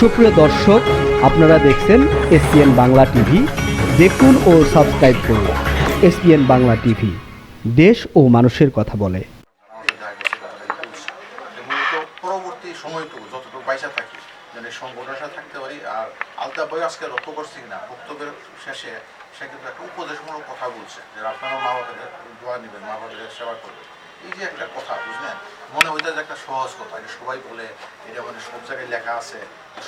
সুপ্রিয় দর্শক, আপনারা দেখছেন এসপিএন বাংলা টিভি। দেখুন ও সাবস্ক্রাইব করুন এসপিএন বাংলা টিভি। দেশ ও মানুষের কথা বলে। পরবর্তী সময়টুকু যতটুকু পয়সা থাকি যেন সংগঠনের থাকতে পারি, আর আলতা বই আজকে লক্ষ্য করছি কিনা, বক্তব্যের শেষে সে কিন্তু একটা উপদেশমূলক কথা বলছে, যে আপনারা মা বাবাদের দোয়া নেবেন মা বাবাদের সেবা করবেন। এই যে একটা কথা, বুঝলেন? মনে হইতে যে একটা সহজ কথা এটা সবাই বলে, এটা মানে সব জায়গায় লেখা আছে।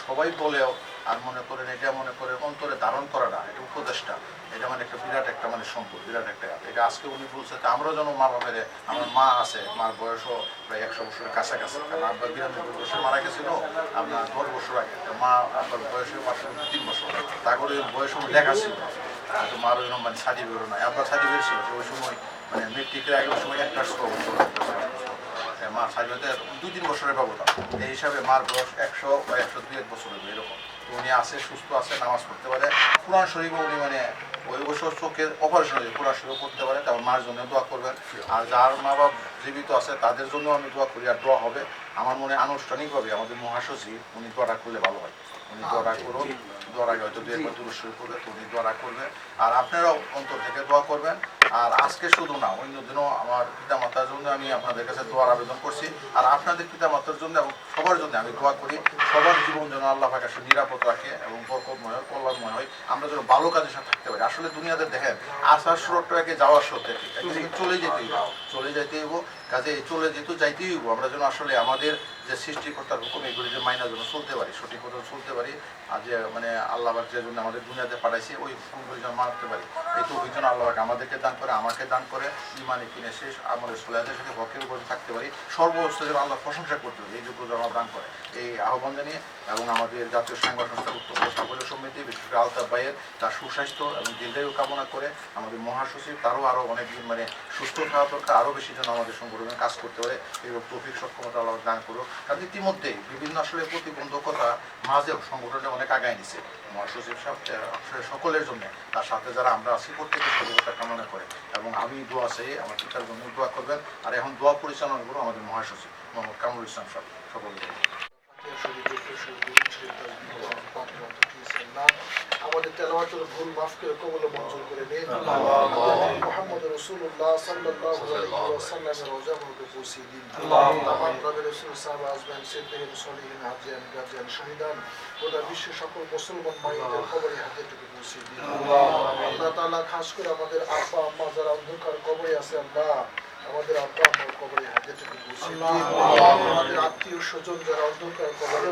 সবাই বলেও আর মনে করেন, এটা মনে করে অন্তরে ধারণ করাটা এটা উপদেশটা এটা মানে একটা বিরাট একটা মানে সম্পদ, বিরাট একটা এটা আজকে উনি বলছে যে আমরাও যেন মা বাবার আমার মা আছে, মার বয়সও প্রায় একশো বছরের কাছাকাছি। কারণ আব্বা বিরানব্বই বছর মারা গেছিল আপনার দশ বছর আগে। মা আব্বার বয়সে মাত্র তিন বছর। তারপরে বয়স লেখা ছিল। কিন্তু মার ওই মানে সার্টিফিকেট নাই। আব্বার সার্টিফিকেট যে ওই সময় মানে মেট্রিকের আগে ওই সময় এক ক্লাস ছ বছর মা সার্টিফিকেট দুই, তিন বছরের ব্যবধান। এই হিসাবে মার বয়স একশো বা একশো দুই এক বছর হবে এরকম। উনি আছে সুস্থ আছে নামাজ পড়তে পারে। কোরআন শরীফও উনি মানে ওই বছর চোখের অপারেশন হয়েছে কোরআন শরীফ পড়তে পারে তারপর মার জন্য দোয়া করবেন। আর যার মা বাপ জীবিত আছে তাদের জন্য আমি দোয়া করি আর দোয়া হবে। আমার মনে হয় আনুষ্ঠানিকভাবে আমাদের মহাসচিব উনি দোয়াটা করলে ভালো হয়। উনি দোয়াটা করুন দোয়ার আগে হয়তো দু একবার দূর শুরু করবে উনি দোয়াটা করবে আর আপনারাও অন্তর থেকে দোয়া করবেন। আর আজকে শুধু না অন্য দিনও আমার পিতা মাতার জন্য আমি আপনাদের কাছে দোয়ার আবেদন করছি আর আপনাদের পিতা মাতার জন্য এবং সবার জন্য আমি দোয়া করি, সবার জীবন যেন আল্লাহ আসলে নিরাপদ রাখে এবং বরকতময় হয় কল্যাণময় হয় আমরা যেন ভালো কাজের সাথে থাকতে পারি আসলে দুনিয়াতে দেখেন, আসার সুরটাকে যাওয়ার সত্যি চলে যেতেই। চলে যাইতেই হব কাজে চলে যেহেতু যাইতেই হব আমরা যেন আসলে আমাদের যে সৃষ্টিকর্তার হুকুম, এগুলি যে মাইনা যেন চলতে পারি, সঠিক মতো চলতে পারি, আর যে মানে আল্লাহ যে জন্য আমাদের দুনিয়াতে পাঠাইছে, ওই হুকুমগুলি যেন মানতে পারি, এই তো ওই জন্য আল্লাহ পাক আমাদেরকে দান করে আমাকে দান করে ইমানে কিনে শেষ আমাদের সোলাদের সাথে হকের উপরে থাকতে পারি। সর্বস্ত যেন আল্লাহ প্রশংসা করতে পারি, এই যোগ্য জবাব দান করে। এই আহ্বান জানিয়ে এবং আমাদের জাতীয় সংগঠন উত্তর সাফল্য করে আলতাফ ভাইয়ের তার সুস্বাস্থ্য এবং দীর্ঘায়ু কামনা করে আমাদের মহাসচিব তারও আরও অনেকদিন মানে সুস্থ থাকা দরকার আরও বেশি যেন আমাদের সংগঠনে কাজ করতে পারে এরকম তৌফিক সক্ষমতা আল্লাহ দান করুক। কারণ ইতিমধ্যেই বিভিন্ন আসলে প্রতিবন্ধকতা মাঝেও সংগঠনে অনেক আগায় নিছে। মহাসচিব সাহেব সকলের জন্য তার সাথে যারা আমরা আছি প্রত্যেকের সফলতা কামনা করে এবং আমি দোয়া চাই, আমার পিতার জন্য দোয়া করবেন। আর এখন দোয়া পরিচালনা করব আমাদের মহাসচিব মোহাম্মদ কামরুল ইসলাম সাহেব। সকলকে আমাদের ভুল মাফ করে কবল মঞ্জুর করে নিন মোহাম্মদ রাসূলুল্লাহ সাল্লাল্লাহু আলাইহি ওয়াসাল্লামের রোজা মুবারকে পৌঁছে দিন। তামাম নবী রাসূল সাহাবা আজমান সিদ্দিকিন সলিহিন হাজিয়ান গাজিয়ান শহীদান। গোটা বিশ্বের সকল মুসলমান মায়েদের কবরে হাতেটুকু পৌঁছে দিন। আল্লাহ তাআলা খাস করে আমাদের আব্বা আম্মা যারা অন্ধকার কবরে আছে আল্লাহ আমাদের আব্বা কবরে আমাদের আত্মীয় স্বজন যারা অন্ধকার কবরে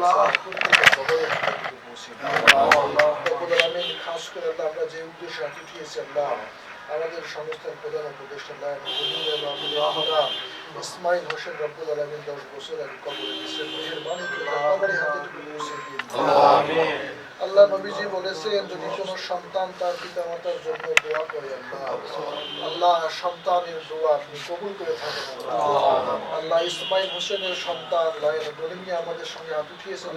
কবরে হাতেটুকু পৌঁছে দিন খাস করে আল্লাহ আমরা যে উদ্দেশ্যে হাতে উঠিয়েছি আল্লাহ আমাদের সংস্থার প্রধান উপদেষ্টা ইসমাইল হোসেন রব্বুল আলমিন দশ বছর আগে কবরে মেহরবানি করে আল্লাহ নবীজি বলেছেন, যদি কোনো সন্তান তার পিতা মাতার জন্য দোয়া করে, আল্লাহ সন্তানের দোয়া আপনি কবুল করে থাকেন, আল্লাহ। ইসমাইল হোসেনের সন্তান গরিমিয়া আমাদের সঙ্গে হাত উঠিয়েছেন,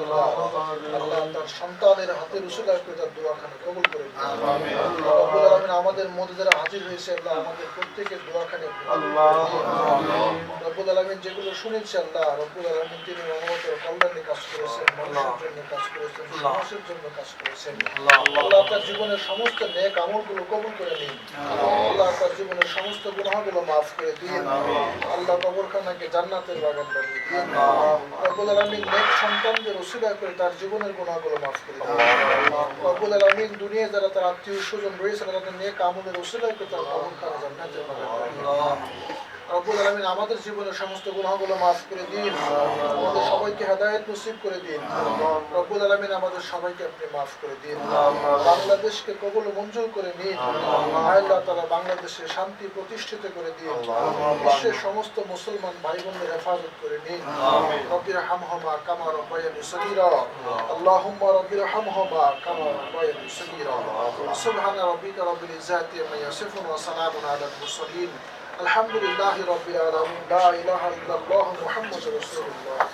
আল্লাহ তার সন্তানের হাতে রসুলার করে তার দোয়াখানে কবুল করে আমাদের মধ্যে যারা হাজির হয়েছে, আল্লাহ আমাদের প্রত্যেকের করে দিন। রব্বুল আলামিন যেগুলো শুনেছি, আল্লাহ, রব্বুল আলামিন তিনি মহামতের কল্যাণে কাজ করেছেন, মানুষের জন্য কাজ করেছেন, সমাজের জন্য কাজ করেছেন। আল্লাহ তার জীবনের সমস্ত নেক আমলগুলো কবুল করে নিন। আল্লাহ। তার জীবনের সমস্ত গুনাহগুলো মাফ করে দিন। আল্লাহ। কবরখানাকে জান্নাতের বাগান বানিয়ে দিন। রব্বুল আলামিন নেক সন্তানদের ওসিলা করে তার জীবনের গুনাহগুলো মাফ করে দিন। রব্বুল আলামিন দুনিয়া যারা তার আত্মীয় স্বজন রয়েছে তাদের নেক আমলের ওসিলা করে তার কবরখানা জান্নাতের বাগান বানিয়ে দিন রব্বুল আলামিন আমাদের জীবনের সমস্ত গুনাহগুলো মাফ করে দিন। আমাদের সবাইকে হেদায়েত নসিব করে দিন। রব্বুল আলামিন আমাদের সবাইকে আপনি মাফ করে দিন। বাংলাদেশকে কবল মঞ্জুর করে নিন। আল্লাহ তাআলা বাংলাদেশে শান্তি প্রতিষ্ঠিত করে দিন। বিশ্বের সমস্ত মুসলমান ভাই বোনদের হেফাজত করে নিন। রব্বির হামহমা কামা রব্বায়ানি সগীরা। আল্লাহুম্মা রব্বির হামহমা কামা রব্বায়ানি সগীরা। সুবহানা রাব্বিকা রাব্বিল ইজ্জাতি আম্মা ইয়াসিফুন ওয়া সালামুন আলাল মুরসালিন। الحمد لله رب العالمين. لا إله إلا الله محمد رسول الله.